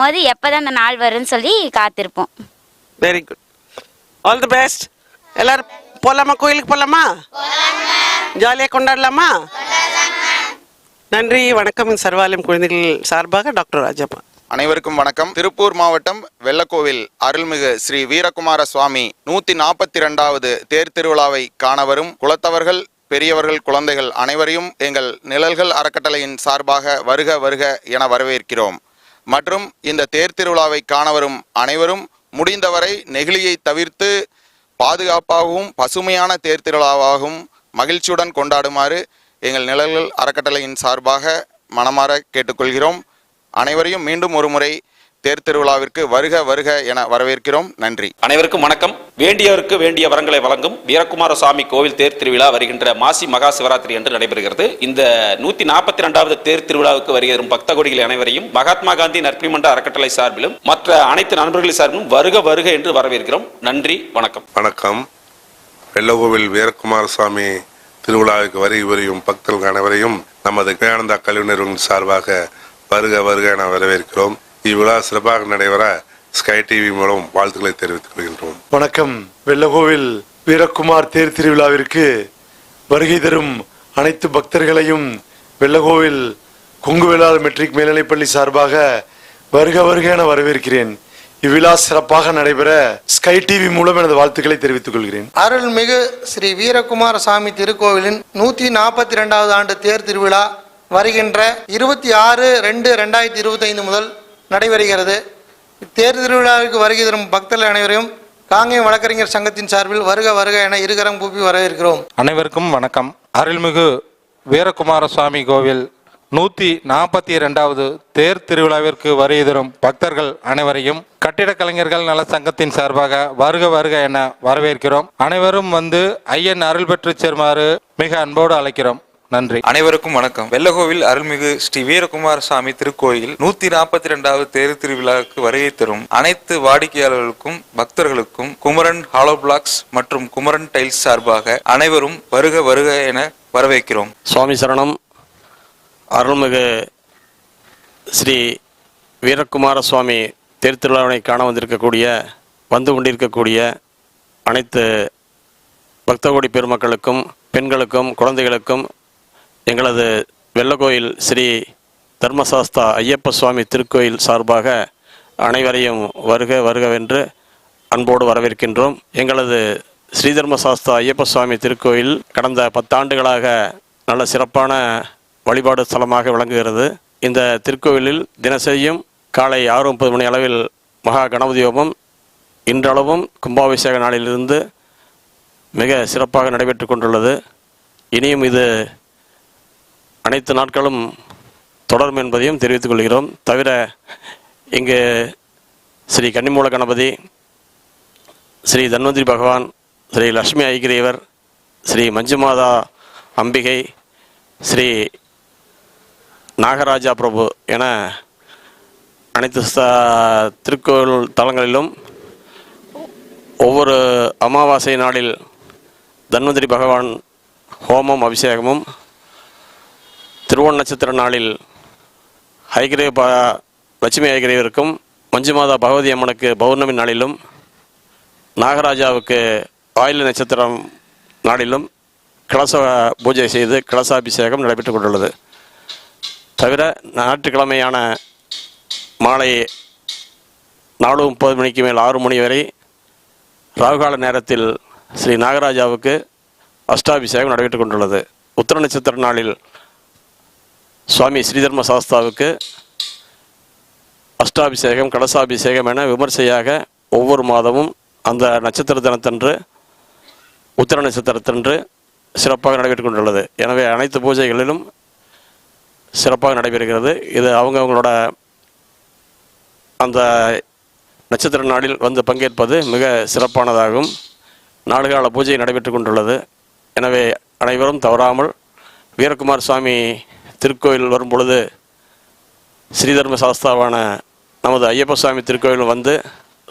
போது எப்போதான் அந்த நாள் வரும்னு சொல்லி காத்திருப்போம். Very good all the best எல்லாரும் போலாமா? கோயிலுக்கு போலாமா? ஜாலியாக கொண்டாடலாமா? நன்றி வணக்கம் சர்வாலயம் குழந்தைகள் சார்பாக டாக்டர் ராஜப்பா. அனைவருக்கும் வணக்கம். திருப்பூர் மாவட்டம் வெள்ளக்கோவில் அருள்மிகு ஸ்ரீ வீரகுமார சுவாமி நூத்தி நாற்பத்தி ரெண்டாவது தேர் திருவிழாவை காண வரும் குலத்தவர்கள் பெரியவர்கள் குழந்தைகள் அனைவரையும் எங்கள் நிழல்கள் அறக்கட்டளையின் சார்பாக வருக வருக என வரவேற்கிறோம். மற்றும் இந்த தேர் திருவிழாவை காண வரும் அனைவரும் முடிந்தவரை நெகிழியை தவிர்த்து பாதுகாப்பாகவும் பசுமையான தேர் திருவிழாவாகவும் மகிழ்ச்சியுடன் கொண்டாடுமாறு எங்கள் நிழல்கள் அறக்கட்டளையின் சார்பாக மனமாற கேட்டுக்கொள்கிறோம். அனைவரையும் மீண்டும் ஒருமுறை தேர் திருவிழாவிற்கு வருக வருக என வரவேற்கிறோம். நன்றி. அனைவருக்கும் வணக்கம். வேண்டியவருக்கு வேண்டிய வரங்களை வழங்கும் வீரகுமார சுவாமி கோவில் தேர் திருவிழா வருகின்ற மாசி மகா சிவராத்திரி என்று நடைபெறுகிறது. இந்த நூத்தி நாற்பத்தி ரெண்டாவது தேர் திருவிழாவுக்கு வருகிற பக்த கோடிகள் அனைவரையும் மகாத்மா காந்தி நற்பணிமன்ற அறக்கட்டளை சார்பிலும் மற்ற அனைத்து நண்பர்கள் சார்பிலும் வருக வருக என்று வரவேற்கிறோம். நன்றி வணக்கம். வணக்கம். வெள்ளகோவில் வீரகுமார சுவாமி திருவிழாவுக்கு வருகை புரியும் பக்தர்கள் அனைவரையும் நமது விவேகானந்தா கல்வி நிறுவனம் சார்பாக வருக வருக என வரவேற்கிறோம். இவ்விழா சிறப்பாக நடைபெற ஸ்கை டிவி மூலம் வாழ்த்துக்களை தெரிவித்துக் கொள்கின்றோம். வணக்கம். வெள்ளகோவில் வீரக்குமார் தேர் திருவிழாவிற்கு வருகை தரும் அனைத்து பக்தர்களையும் வெள்ளகோவில் கொங்குவேளார் மெட்ரிக் மேல்நிலைப்பள்ளி சார்பாக வருக வருக என வரவேற்கிறேன். இவ்விழா சிறப்பாக நடைபெற ஸ்கை டிவி மூலம் எனது வாழ்த்துக்களை தெரிவித்துக் கொள்கிறேன். அருள்மிகு ஸ்ரீ வீரகுமார சாமி திருக்கோவிலின் நூற்றி நாற்பத்தி ரெண்டாவது ஆண்டு தேர் திருவிழா வருகின்ற இருபத்தி ஆறு ரெண்டு ரெண்டாயிரத்தி இருபத்தைந்து முதல் நடைபெறுகிறது. தேர் திருவிழாவிற்கு வருகை தரும் பக்தர்கள் அனைவரையும் காங்கேயம் வழக்கறிஞர் சங்கத்தின் சார்பில் வருக வருக என இருகரம் கூப்பி வரவேற்கிறோம். அனைவருக்கும் வணக்கம். அருள்மிகு வீரகுமார சுவாமி கோவில் நூத்தி நாற்பத்தி இரண்டாவது தேர் திருவிழாவிற்கு வருகை தரும் பக்தர்கள் அனைவரையும் கட்டிட கலைஞர்கள் நல சங்கத்தின் சார்பாக வருக வருக என வரவேற்கிறோம். அனைவரும் வந்து ஐயன் அருள் பெற்று சேருமாறு மிக அன்போடு அழைக்கிறோம். நன்றி. அனைவருக்கும் வணக்கம். வெள்ளகோவில் அருள்மிகு ஸ்ரீ வீரகுமார சாமி திருக்கோயில் நூத்தி நாற்பத்தி ரெண்டாவது தேர் திருவிழாவுக்கு வருகை தரும் அனைத்து வாடிக்கையாளர்களுக்கும் பக்தர்களுக்கும் குமரன் ஹாலோ பிளாக்ஸ் மற்றும் குமரன் டைல்ஸ் சார்பாக அனைவரும் வருக வருக என வரவேற்கிறோம். சுவாமி சரணம். அருள்மிகு ஸ்ரீ வீரகுமார சுவாமி தேர்திருவிழாவினை காண வந்திருக்கக்கூடிய வந்து கொண்டிருக்கக்கூடிய அனைத்து பக்தகோடி பெருமக்களுக்கும் பெண்களுக்கும் குழந்தைகளுக்கும் எங்களது வெள்ளக்கோயில் ஸ்ரீ தர்மசாஸ்தா ஐயப்ப சுவாமி திருக்கோயில் சார்பாக அனைவரையும் வருக வருகவென்று அன்போடு வரவேற்கின்றோம். எங்களது ஸ்ரீதர்மசாஸ்தா ஐயப்ப சுவாமி திருக்கோயில் கடந்த பத்தாண்டுகளாக நல்ல சிறப்பான வழிபாடு ஸ்தலமாக விளங்குகிறது. இந்த திருக்கோயிலில் தினசரியும் காலை ஆறு முப்பது மணி அளவில் மகா கணபதி ஹோமம் இன்றளவும் கும்பாபிஷேக நாளிலிருந்து மிக சிறப்பாக நடைபெற்று கொண்டுள்ளது. இனியும் இது அனைத்து நாட்களும் தொடரும் என்பதையும் தெரிவித்துக் கொள்கிறோம். தவிர இங்கு ஸ்ரீ கன்னிமூல கணபதி ஸ்ரீ தன்வந்திரி பகவான் ஸ்ரீ லக்ஷ்மி ஐகிரீவர் ஸ்ரீ மஞ்சுமாதா அம்பிகை ஸ்ரீ நாகராஜா பிரபு என அனைத்து திருக்கோயில் தலங்களிலும் ஒவ்வொரு அமாவாசை நாளில் தன்வந்திரி பகவான் ஹோமம் அபிஷேகமும் திருவோண நட்சத்திர நாளில் ஹைகிரேவ ப லட்சுமி ஹைகிரேவருக்கும் மஞ்சுமாதா பகவதி அம்மனுக்கு பௌர்ணமி நாளிலும் நாகராஜாவுக்கு வாயில் நட்சத்திரம் நாளிலும் கலச பூஜை செய்து கலசாபிஷேகம் நடைபெற்றுக் கொண்டுள்ளது. தவிர ஞாயிற்றுக்கிழமையான மாலை நாலு முப்பது மணிக்கு மேல் ஆறு மணி வரை ராகுகால நேரத்தில் ஸ்ரீ நாகராஜாவுக்கு அஷ்டாபிஷேகம் நடைபெற்றுக் கொண்டுள்ளது. உத்தர நட்சத்திர நாளில் சுவாமி ஸ்ரீதர்ம சாஸ்தாவுக்கு அஷ்டாபிஷேகம் கலசாபிஷேகம் என விமர்சையாக ஒவ்வொரு மாதமும் அந்த நட்சத்திர தினத்தன்று உத்திர நட்சத்திரத்தன்று சிறப்பாக நடைபெற்றுக் கொண்டுள்ளது எனவே அனைத்து பூஜைகளிலும் சிறப்பாக நடைபெறுகிறது. இது அவங்கவுங்களோட அந்த நட்சத்திர நாளில் வந்து பங்கேற்பது மிக சிறப்பானதாகும். நாடுகால பூஜை நடைபெற்று கொண்டுள்ளது எனவே அனைவரும் தவறாமல் வீரகுமார் சுவாமி திருக்கோயில் வரும் பொழுது ஸ்ரீதர்ம சாஸ்தாவான நமது ஐயப்ப சுவாமி திருக்கோயில் வந்து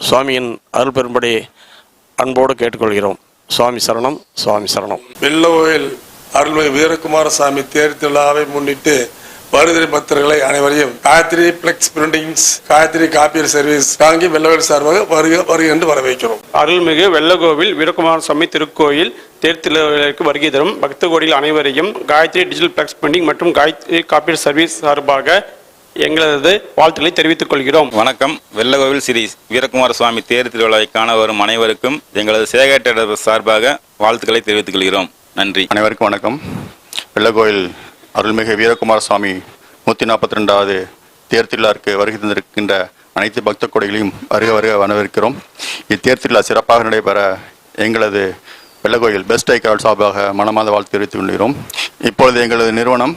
சுவாமியின் அருள் பெறும்படி அன்போடு கேட்டுக்கொள்கிறோம். சுவாமி சரணம் சுவாமி சரணம். வெள்ளவோயில் அருள்மிகு வீரகுமார சாமி தேர் திருவிழாவை முன்னிட்டு வருகிற பக்தர்களை அனைவரையும் Gayathri flex printings Gayathri copier service தாங்கி வெள்ளவேல் சார்பாக வருக வருக என்று வரவேற்கிறோம். அருள்மிகு வெள்ளகோவில் வீரகுமார சுவாமி திருக்கோயில் தேர் திருவிழாவிற்கு வருகை தரும் பக்த கோடிகள் அனைவரையும் காயத்ரி டிஜிட்டல் பிளக்ஸ் பிரிண்டிங் மற்றும் காயத்ரி காப்பீடு சர்வீஸ் சார்பாக எங்களது வாழ்த்துக்களை தெரிவித்துக் கொள்கிறோம். வணக்கம். வெள்ளகோவில் ஸ்ரீ வீரகுமார சுவாமி தேர் திருவிழாவை காண வரும் அனைவருக்கும் எங்களது சேகர் சார்பாக வாழ்த்துக்களை தெரிவித்துக் கொள்கிறோம். நன்றி. அனைவருக்கும் வணக்கம். வெள்ளகோயில் அருள்மிகு வீரகுமார சுவாமி நூற்றி நாற்பத்தி ரெண்டாவது தேர் வருகை தந்திருக்கின்ற அனைத்து பக்த கொடைகளையும் வருக வருக வரவேற்கிறோம். இத்தேர்திருவிழா சிறப்பாக நடைபெற எங்களது வெள்ளகோயில் பெஸ்ட் ஐக்கால் சார்பாக மனமாத வாழ்த்து தெரிவித்துக் கொள்கிறோம். இப்பொழுது எங்களது நிறுவனம்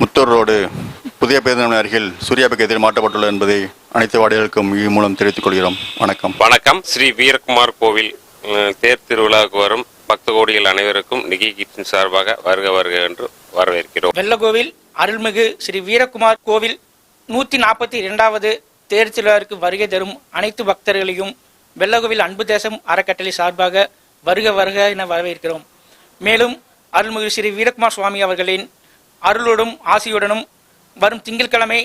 முத்தூர் ரோடு புதிய பேருந்து அருகில் சூர்யாபுக்கு எதிரில் மாற்றப்பட்டுள்ளது என்பதை அனைத்து வாடிகளுக்கும் இ மூலம் தெரிவித்துக் கொள்கிறோம். வணக்கம். வணக்கம். ஸ்ரீ வீரகுமார் கோவில் தேர் திருவிழாவுக்கு வரும் பக்த கோடிகள் அனைவருக்கும் நிகி கிட்டின் சார்பாக வருக வருக என்று வரவேற்கிறோம். வெள்ளகோவில் அருள்மிகு ஸ்ரீ வீரகுமார் கோவில் நூற்றி நாற்பத்தி இரண்டாவது தேர் திருவிழாவிற்கு வருகை தரும் அனைத்து பக்தர்களையும் வெள்ளகோவில் அன்பு தேசம் அறக்கட்டளை சார்பாக வருக வருக என வரவேற்கிறோம். மேலும் அருள்மிகு ஸ்ரீ வீரகுமார் சுவாமி அவர்களின் அருளுடன் ஆசியுடனும் வரும் திங்கட்கிழமை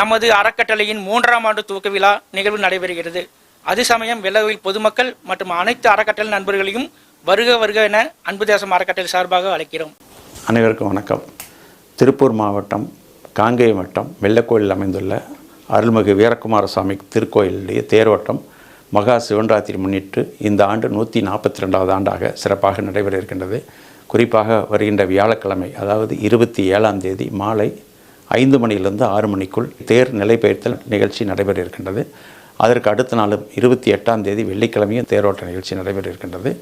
நமது அறக்கட்டளையின் மூன்றாம் ஆண்டு துவக்க விழா நிகழ்வு நடைபெறுகிறது. அது சமயம் வெள்ளகோவில் பொதுமக்கள் மற்றும் அனைத்து அறக்கட்டளை நண்பர்களையும் வருக வருக என அன்பு தேசம் அறக்கட்டளை சார்பாக அழைக்கிறோம். அனைவருக்கும் வணக்கம். திருப்பூர் மாவட்டம் காங்கேயம் வட்டம் வெள்ளக்கோயிலில் அமைந்துள்ள அருள்மிகு வீரகுமார சுவாமி திருக்கோயிலுடைய தேரோட்டம் மகா சிவன்ராத்திரி முன்னிட்டு இந்த ஆண்டு நூற்றி நாற்பத்தி ரெண்டாவது ஆண்டாக சிறப்பாக நடைபெற இருக்கின்றது. குறிப்பாக வருகின்ற வியாழக்கிழமை அதாவது இருபத்தி ஏழாம் தேதி மாலை ஐந்து மணியிலிருந்து ஆறு மணிக்குள் தேர் நிலைபெயர்த்தல் நிகழ்ச்சி நடைபெற இருக்கின்றது. அதற்கு அடுத்த நாளும் இருபத்தி எட்டாம் தேதி வெள்ளிக்கிழமையும் தேரோட்ட நிகழ்ச்சி நடைபெற இருக்கின்றது.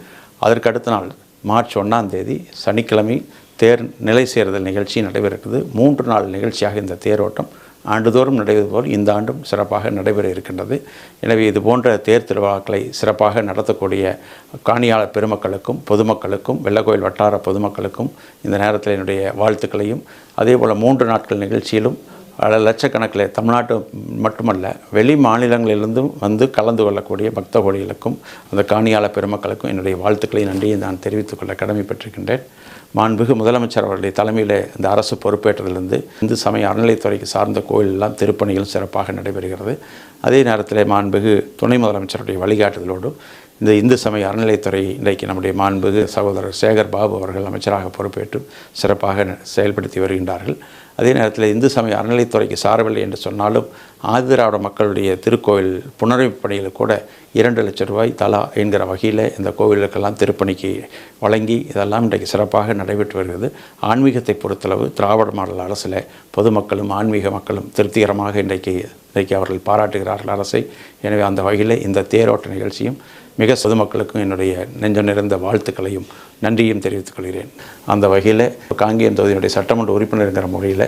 அதற்கு அடுத்த நாள் மார்ச் ஒன்றாம் தேதி சனிக்கிழமை தேர் நிலை சேர்தல் நிகழ்ச்சி நடைபெற மூன்று நாள் நிகழ்ச்சியாக இந்த தேரோட்டம் ஆண்டுதோறும் நடைபெறுவது போல் இந்த ஆண்டும் சிறப்பாக நடைபெற இருக்கின்றது. எனவே இது போன்ற தேர் திருவிழாக்களை சிறப்பாக நடத்தக்கூடிய காணியாளர் பெருமக்களுக்கும் பொதுமக்களுக்கும் வெள்ளக்கோயில் வட்டார பொதுமக்களுக்கும் இந்த நேரத்தில் என்னுடைய வாழ்த்துக்களையும். அதே போல் மூன்று நாட்கள் நிகழ்ச்சியிலும் பல லட்சக்கணக்கில் தமிழ்நாட்டு மட்டுமல்ல வெளி மாநிலங்களிலிருந்தும் வந்து கலந்து கொள்ளக்கூடிய பக்த கோடிகளுக்கும் அந்த காணியாளர் பெருமக்களுக்கும் என்னுடைய வாழ்த்துக்களை நன்றியை நான் தெரிவித்துக் கொள்ள கடமைப்பட்டிருக்கின்றேன். மாண்புகு முதலமைச்சர் அவருடைய தலைமையில் இந்த அரசு பொறுப்பேற்றதிலிருந்து இந்து சமய அறநிலைத்துறைக்கு சார்ந்த கோயிலெல்லாம் திருப்பணிகள் சிறப்பாக நடைபெறுகிறது. அதே நேரத்தில் மாண்புகு துணை முதலமைச்சருடைய வழிகாட்டுதலோடு இந்த இந்து சமய அறநிலைத்துறை இன்றைக்கு நம்முடைய மாண்புகு சகோதரர் சேகர் பாபு அவர்கள் அமைச்சராக பொறுப்பேற்று சிறப்பாக செயல்படுத்தி வருகின்றார்கள். அதே நேரத்தில் இந்து சமய அறநிலைத்துறைக்கு சாரவில்லை என்று சொன்னாலும் ஆதிராவிட மக்களுடைய திருக்கோவில் புனரமைப்பு பணியில் கூட இரண்டு லட்சம் ரூபாய் தலா என்கிற வகையில் இந்த கோவிலுக்கெல்லாம் திருப்பணிக்கு வழங்கி இதெல்லாம் இன்றைக்கு சிறப்பாக நடைபெற்று வருகிறது. ஆன்மீகத்தை பொறுத்தளவு திராவிட மாடல் அரசில் பொதுமக்களும் ஆன்மீக மக்களும் திருப்திகரமாக இன்றைக்கு இன்றைக்கு அவர்கள் பாராட்டுகிறார்கள் அரசை. எனவே அந்த வகையில் இந்த தேரோட்ட நிகழ்ச்சியும் மிக பொதுமக்களுக்கும் என்னுடைய நெஞ்சம் நிறைந்த வாழ்த்துக்களையும் நன்றியும் தெரிவித்துக் கொள்கிறேன். அந்த வகையில் காங்கேயம் தொகுதியினுடைய சட்டமன்ற உறுப்பினருங்கிற முறையில்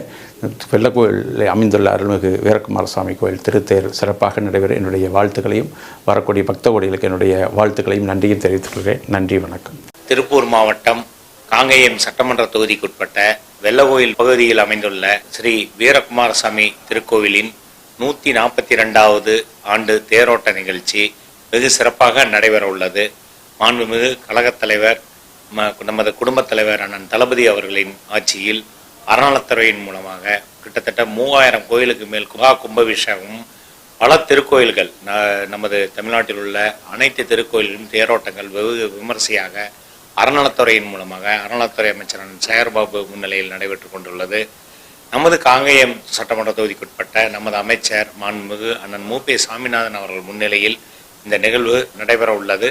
வெள்ளக்கோயிலில் அமைந்துள்ள அருள்மிகு வீரகுமாரசாமி கோயில் திருத்தேர் சிறப்பாக நடைபெற என்னுடைய வாழ்த்துக்களையும் வரக்கூடிய பக்த கோடிகளுக்கு என்னுடைய வாழ்த்துக்களையும் நன்றியும் தெரிவித்துக் கொள்கிறேன். நன்றி வணக்கம். திருப்பூர் மாவட்டம் காங்கேயம் சட்டமன்ற தொகுதிக்குட்பட்ட வெள்ளக்கோயில் பகுதியில் அமைந்துள்ள ஸ்ரீ வீரகுமாரசாமி திருக்கோவிலின் நூற்றி நாற்பத்தி ரெண்டாவது ஆண்டு தேரோட்ட நிகழ்ச்சி வெகு சிறப்பாக நடைபெற உள்ளது. மாண்புமிகு கழகத் தலைவர் ம- நமது குடும்பத் தலைவர் அண்ணன் தளபதி அவர்களின் ஆட்சியில் அறநலத்துறையின் மூலமாக கிட்டத்தட்ட மூவாயிரம் கோயிலுக்கு மேல் குகா கும்பாபிஷேகமும் பல திருக்கோயில்கள் ந- நமது தமிழ்நாட்டில் உள்ள அனைத்து திருக்கோயில்களும் தேரோட்டங்கள் வெகு விமர்சையாக அறநலத்துறையின் மூலமாக அறநலத்துறை அமைச்சர் சேகர்பாபு முன்னிலையில் நடைபெற்றுக் கொண்டுள்ளது. நமது காங்கேயம் சட்டமன்ற தொகுதிக்குட்பட்ட நமது அமைச்சர் மாண்புமிகு அண்ணன் மு. பி. சாமிநாதன் அவர்கள் முன்னிலையில் இந்த நிகழ்வு நடைபெற உள்ளது.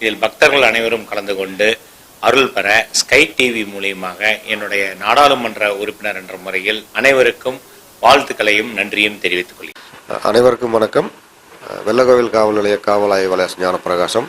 இதில் பக்தர்கள் அனைவரும் கலந்து கொண்டு அருள் பெற ஸ்கை டிவி மூலியமாக என்னுடைய நாடாளுமன்ற உறுப்பினர் என்ற முறையில் அனைவருக்கும் வாழ்த்துக்களையும் நன்றியும் தெரிவித்துக் கொள்கிறேன். அனைவருக்கும் வணக்கம். வெள்ளகோவில் காவல் நிலைய காவல் ஆய்வாளர் ஞானப்பிரகாசம்.